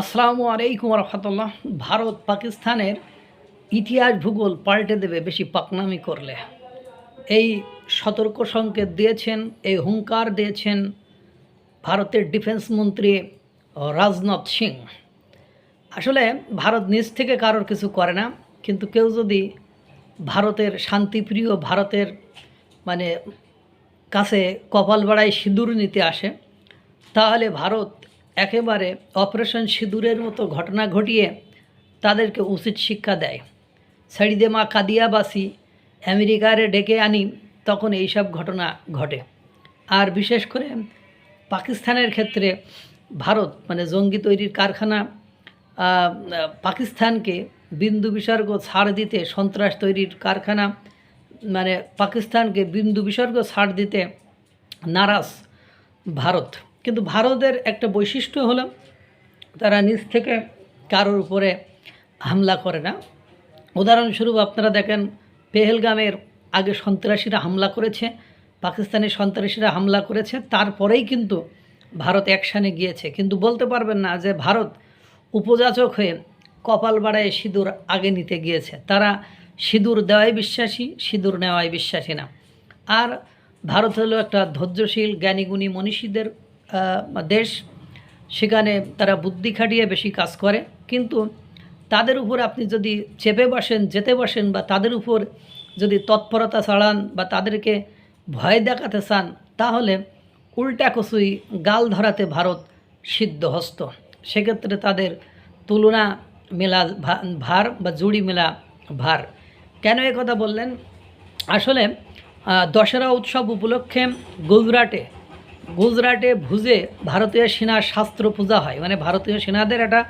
আসসালামু আলাইকুম রহমতুল্লাহ। ভারত পাকিস্তানের ইতিহাস ভূগোল পাল্টে দেবে, বেশি পাকনামি করলে। এই সতর্ক সংকেত দিয়েছেন, এই হুঙ্কার দিয়েছেন ভারতের ডিফেন্স মন্ত্রী রাজনাথ সিং। আসলে ভারত নিজ থেকে কারোর কিছু করে না, কিন্তু কেউ যদি ভারতের শান্তিপ্রিয় ভারতের মানে কাছে কপাল বাড়ায় সিঁদুর নিতে আসে, তাহলে ভারত একেবারে অপারেশন সিঁদুরের মতো ঘটনা ঘটিয়ে তাদেরকে উচিত শিক্ষা দেয়। সাইডে মা কাদিয়াবাসী আমেরিকারে ডেকে আনি, তখন এইসব ঘটনা ঘটে। আর বিশেষ করে পাকিস্তানের ক্ষেত্রে ভারত মানে জঙ্গি তৈরির কারখানা পাকিস্তানকে বিন্দু বিসর্গ ছাড় দিতে সন্ত্রাস তৈরির কারখানা মানে পাকিস্তানকে বিন্দু বিসর্গ ছাড় দিতে নারাজ ভারত। কিন্তু ভারতের একটা বৈশিষ্ট্য হলো তারা নিজ থেকে কারোর উপরে হামলা করে না। উদাহরণস্বরূপ আপনারা দেখেন, পেহেলগামের আগে সন্ত্রাসীরা হামলা করেছে পাকিস্তানি সন্ত্রাসীরা হামলা করেছে, তারপরেই কিন্তু ভারত অ্যাকশানে গিয়েছে। কিন্তু বলতে পারবেন না যে ভারত উপযাচক হয়ে কপাল বাড়ায় সিঁদুর আগে নিতে গিয়েছে। তারা সিঁদুর দেওয়ায় বিশ্বাসী, সিঁদুর নেওয়ায় বিশ্বাসী না। আর ভারত হলো একটা ধৈর্যশীল, জ্ঞানীগুণী মনীষীদের দেশ, সেখানে তারা বুদ্ধি খাটিয়ে বেশি কাজ করে। কিন্তু তাদের উপর আপনি যদি চেপে বসেন, যেতে বসেন বা তাদের উপর যদি তৎপরতা চালান বা তাদেরকে ভয় দেখাতে চান, তাহলে উল্টা কচুই গাল ধরাতে ভারত সিদ্ধহস্ত। সেক্ষেত্রে তাদের তুলনা মেলা ভার বা জুড়ি মেলা ভার। কেন কথা বললেন? আসলে দশেরা উৎসব উপলক্ষে গুজরাটে গুজরাটে ভুজে ভারতীয় সেনা শাস্ত্র পূজা হয়। মানে ভারতীয় সেনাদের একটা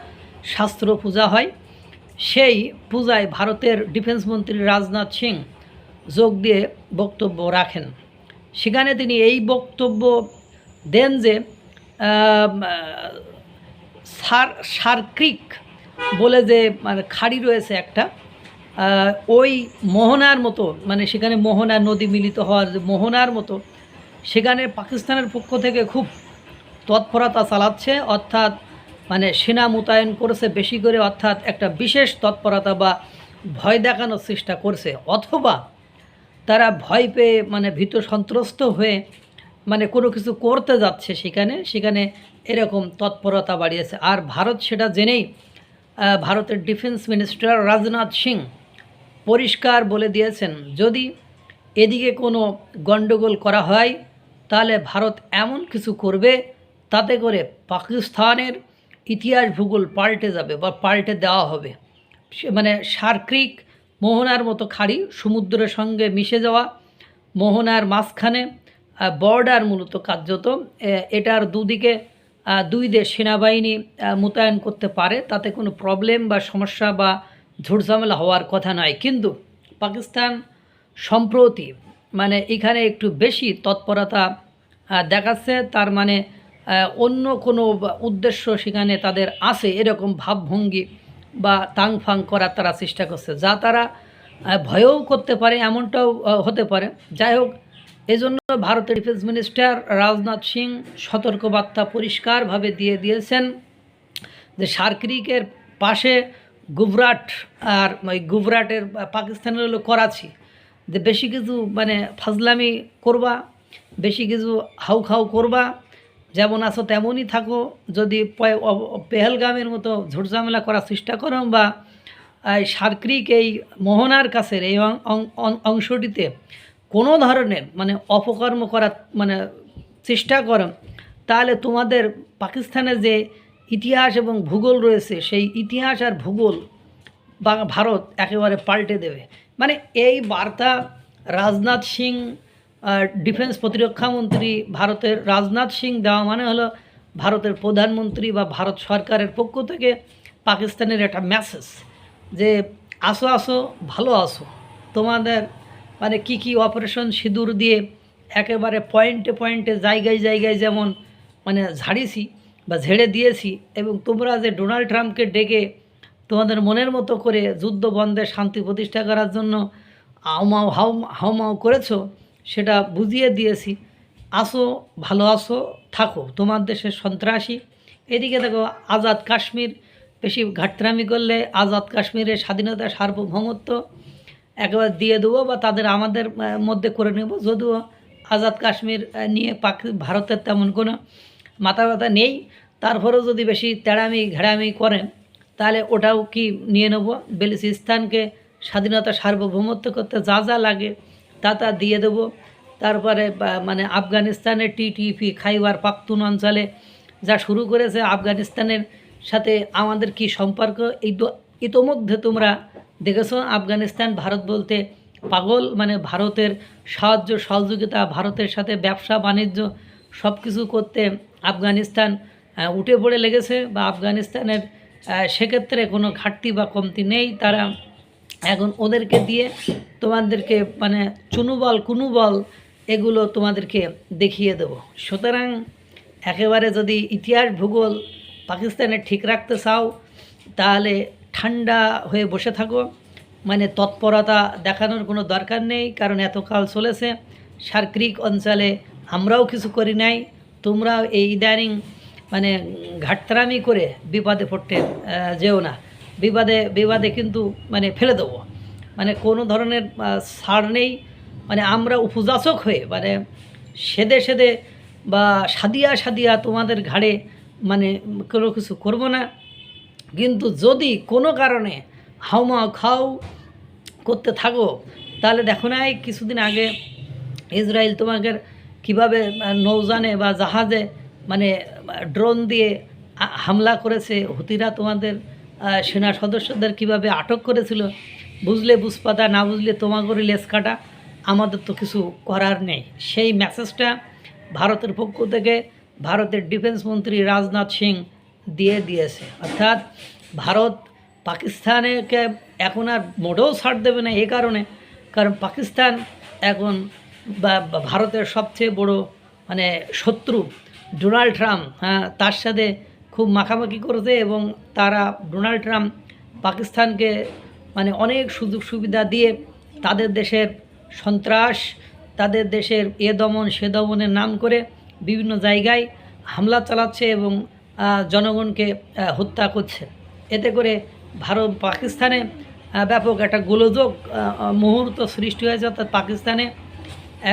শাস্ত্র পূজা হয়। সেই পূজায় ভারতের ডিফেন্স মন্ত্রী রাজনাথ সিং যোগ দিয়ে বক্তব্য রাখেন। সেখানে তিনি এই বক্তব্য দেন যে সার সারক্রিক বলে যে মানে খাড়ি রয়েছে একটা ওই মোহনার মতো মানে সেখানে মোহনা নদী মিলিত হওয়ার মোহনার মতো সেখানে পাকিস্তানের পক্ষ থেকে খুব তৎপরতা চালাচ্ছে, অর্থাৎ মানে সেনা মোতায়েন করেছে বেশি করে, অর্থাৎ একটা বিশেষ তৎপরতা বা ভয় দেখানোর চেষ্টা করছে। অথবা তারা ভয় পেয়ে মানে ভীত সন্ত্রস্ত হয়ে মানে কোনো কিছু করতে যাচ্ছে সেখানে সেখানে এরকম তৎপরতা বাড়িয়েছে। আর ভারত সেটা জেনেই ভারতের ডিফেন্স মিনিস্টার রাজনাথ সিং পরিষ্কার বলে দিয়েছেন, যদি এদিকে কোনো গণ্ডগোল করা হয় তাহলে ভারত এমন কিছু করবে তাতে করে পাকিস্তানের ইতিহাস ভূগোল পাল্টে যাবে বা পাল্টে দেওয়া হবে। মানে সার্ক্রিক মোহনার মতো খাড়ি সমুদ্রের সঙ্গে মিশে যাওয়া, মোহনার মাঝখানে বর্ডার মূলত কার্যত এটার দুদিকে দুই দেশ সেনাবাহিনী মোতায়েন করতে পারে। তাতে কোনো প্রবলেম বা সমস্যা বা ঝুটঝামেলা হওয়ার কথা নয়। কিন্তু পাকিস্তান সম্প্রতি মানে এখানে একটু বেশি তৎপরতা দেখাচ্ছে। তার মানে অন্য কোনো উদ্দেশ্য সেখানে তাদের আছে এরকম ভাবভঙ্গি বা তাং ফাং করার তারা চেষ্টা করছে। যা তারা ভয়ও করতে পারে, এমনটাও হতে পারে। যাই হোক, এজন্য ভারতের ডিফেন্স মিনিস্টার রাজনাথ সিং সতর্কবার্তা পরিষ্কারভাবে দিয়ে দিয়েছেন যে সার্করিকের পাশে গুজরাট আর ওই গুজরাটের পাকিস্তানের হলো করাচি। যে বেশি কিছু মানে ফাজলামি করবা, বেশি কিছু হাউ খাউ করবা, যেমন আছো তেমনই থাকো। যদি পেহেলগামের মতো ঝুটঝামেলা করার চেষ্টা করো বা সার্করিক এই মোহনার কাছের এই অংশটিতে কোনো ধরনের মানে অপকর্ম করার মানে চেষ্টা করো, তাহলে তোমাদের পাকিস্তানে যে ইতিহাস এবং ভূগোল রয়েছে, সেই ইতিহাস আর ভূগোল বা ভারত একেবারে পাল্টে দেবে। মানে এই বার্তা রাজনাথ সিং ডিফেন্স প্রতিরক্ষা মন্ত্রী ভারতের রাজনাথ সিং দেওয়া মানে হলো ভারতের প্রধানমন্ত্রী বা ভারত সরকারের পক্ষ থেকে পাকিস্তানের একটা মেসেজ যে, আসো আসো, ভালো আসো তোমাদের মানে কি কি অপারেশন সিঁদুর দিয়ে একেবারে পয়েন্টে পয়েন্টে জায়গায় জায়গায় যেমন মানে ঝাড়িয়েছি বা ঝেড়ে দিয়েছি এবং তোমরা যে ডোনাল্ড ট্রাম্পকে ডেকে তোমাদের মনের মতো করে যুদ্ধ বন্ধে শান্তি প্রতিষ্ঠা করার জন্য হাউমাউ হাউ হাউমাউ করেছ, সেটা বুঝিয়ে দিয়েছি। আসো, ভালো আসো, থাকো। তোমার দেশের সন্ত্রাসী। এদিকে দেখো, আজাদ কাশ্মীর, বেশি ঘাটরামি করলে আজাদ কাশ্মীরের স্বাধীনতা, সার্বভৌমত্ব একবার দিয়ে দেবো বা তাদের আমাদের মধ্যে করে নেব। যদিও আজাদ কাশ্মীর নিয়ে পাক, ভারতের তেমন কোনো মাথা ব্যথা নেই। তারপরেও যদি বেশি তেড়ামি, ঘেড়ামি করেন তাহলে ওটাও কি নিয়ে নেব? বেলুচিস্তানকে স্বাধীনতা, সার্বভৌমত্ব করতে যা যা লাগে তা তা দিয়ে দেবো। তারপরে মানে আফগানিস্তানের টিটিপি খাইবার পাখতুন অঞ্চলে যা শুরু করেছে, আফগানিস্তানের সাথে আমাদের কি সম্পর্ক? এই ইতোমধ্যে তোমরা দেখেছ, আফগানিস্তান ভারত বলতে পাগল মানে ভারতের সাহায্য, সহযোগিতা, ভারতের সাথে ব্যবসা, বাণিজ্য সব কিছু করতে আফগানিস্তান উঠে পড়ে লেগেছে, বা আফগানিস্তানের সেক্ষেত্রে কোনো ঘাটতি বা কমতি নেই। তারা এখন ওদেরকে দিয়ে তোমাদেরকে মানে চুনুবল, কুনুবল এগুলো তোমাদেরকে দেখিয়ে দেব। সুতরাং একেবারে যদি ইতিহাস ভূগোল পাকিস্তানে ঠিক রাখতে চাও, তাহলে ঠান্ডা হয়ে বসে থাকো। মানে তৎপরতা দেখানোর কোনো দরকার নেই, কারণ এতকাল চলেছে। সার্ক্রিক অঞ্চলে আমরাও কিছু করি নাই। তোমরাও এই ইদানিং মানে ঘাটতারামি করে বিপদে পড়তে যেও না। বিবাদে বিবাদে কিন্তু মানে ফেলে দেবো। মানে কোনো ধরনের ছাড় নেই। মানে আমরা উপযাচক হয়ে মানে সেদে সেদে বা সাদিয়া সাদিয়া তোমাদের ঘাড়ে মানে কোনো কিছু করব না। কিন্তু যদি কোনো কারণে হাউমা খাও, করতে থাকো, তাহলে দেখো না এই কিছুদিন আগে ইসরায়েল তোমাকে কীভাবে নৌজানে বা জাহাজে মানে ড্রোন দিয়ে হামলা করেছে। হুতিরা তোমাদের সেনা সদস্যদের কীভাবে আটক করেছিল? বুঝলে বুঝপাতা, না বুঝলে তোমাগরি লেস কাটা। আমাদের তো কিছু করার নেই। সেই মেসেজটা ভারতের পক্ষ থেকে ভারতের ডিফেন্স মন্ত্রী রাজনাথ সিং দিয়ে দিয়েছে। অর্থাৎ ভারত পাকিস্তানকে এখন আর মোটেও ছাড় দেবে না এই কারণে। কারণ পাকিস্তান এখন ভারতের সবচেয়ে বড় মানে শত্রু। ডোনাল্ড ট্রাম্প হ্যাঁ তার সাথে খুব মাখামাখি করেছে এবং তারা ডোনাল্ড ট্রাম্প পাকিস্তানকে মানে অনেক সুযোগ সুবিধা দিয়ে তাদের দেশের সন্ত্রাস, তাদের দেশের এ দমন, সে দমনের নাম করে বিভিন্ন জায়গায় হামলা চালাচ্ছে এবং জনগণকে হত্যা করছে। এতে করে ভারত পাকিস্তানে ব্যাপক একটা গোলযোগ মুহূর্ত সৃষ্টি হয়েছে। অর্থাৎ পাকিস্তানে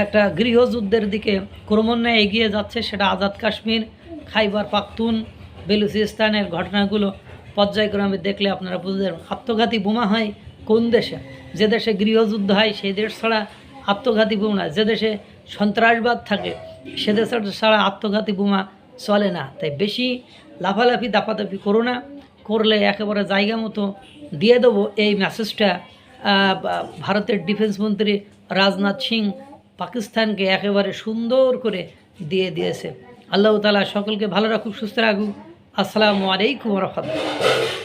একটা গৃহযুদ্ধের দিকে ক্রমান্বয়ে এগিয়ে যাচ্ছে সেটা আজাদ কাশ্মীর, খাইবার পাখতুন, বেলুচিস্তানের ঘটনাগুলো পর্যায়ক্রমে দেখলে আপনারা বুঝতে পারবেন আত্মঘাতী বোমা হয় কোন দেশে? যে দেশে গৃহযুদ্ধ হয় সেই দেশ ছাড়া আত্মঘাতী বোমা যে দেশে সন্ত্রাসবাদ থাকে, সে দেশের ছাড়া আত্মঘাতী বোমা চলে না। তাই বেশি লাফালাফি, দাপাদাপি করো না। করলে একেবারে জায়গা মতো দিয়ে দেবো। এই মেসেজটা ভারতের ডিফেন্স মন্ত্রী রাজনাথ সিং পাকিস্তানকে একেবারে সুন্দর করে দিয়ে দিয়েছে। আল্লাহ তালা সকলকে ভালো রাখুক, সুস্থ রাখুক। আসসালামু আলাইকুম রহমতুল্লাহ।